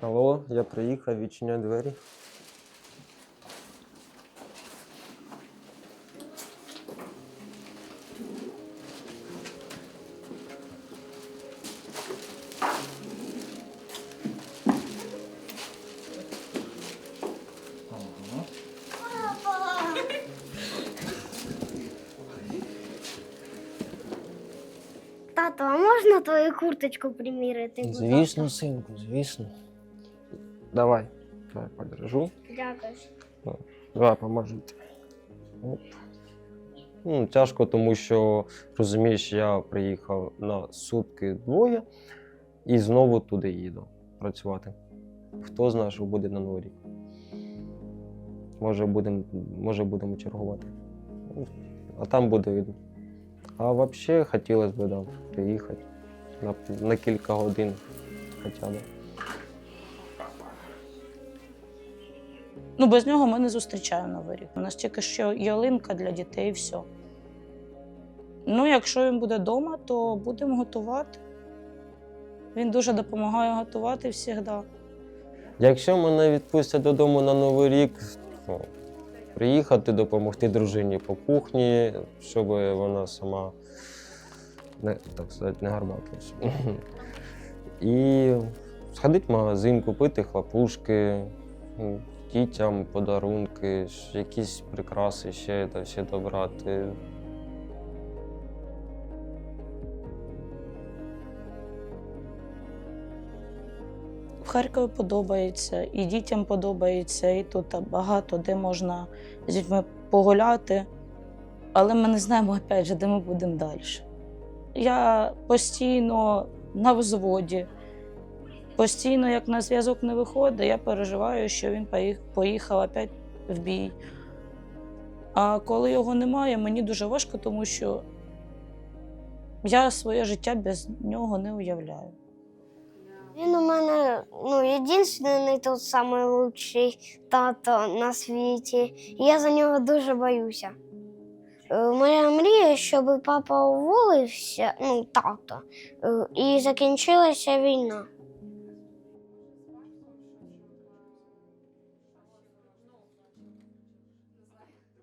Алло, я приїхав, відчиняй двері. Тато, а можна твою курточку приміряти? будь Звісно, синку, звісно. Давай, давай подержу. Дякую. Давай поможу. Оп. Ну, тяжко, тому що, розумієш, я приїхав на сутки двоє і знову туди їду працювати. Хто знає, що буде на новий рік. Може, будемо може будемо чергувати. А там буде видно. А взагалі хотілося б да, приїхати на, на кілька годин хоча б. Ну, без нього ми не зустрічаємо Новий рік. У нас тільки що ялинка для дітей і все. Ну, якщо він буде вдома, то будемо готувати. Він дуже допомагає готувати завжди. Якщо мене відпустять додому на Новий рік, то приїхати, допомогти дружині по кухні, щоб вона сама не, так сказати, не гарбатилася. І сходити в магазин, купити хлопушки, дітям подарунки, якісь прикраси ще, та ще добрати. В Харкові подобається, і дітям подобається, і тут багато де можна з дітьми погуляти. Але ми не знаємо, опять же, де ми будемо далі. Я постійно на взводі, постійно, як на зв'язок не виходить, я переживаю, що він поїхав опять в бій. А коли його немає, мені дуже важко, тому що я своє життя без нього не уявляю. Він у мене ну, єдиний тут лучший тато на світі. Я за нього дуже боюся. Е, Моя мрія, щоб папа уволився, ну, тато, е, і закінчилася війна.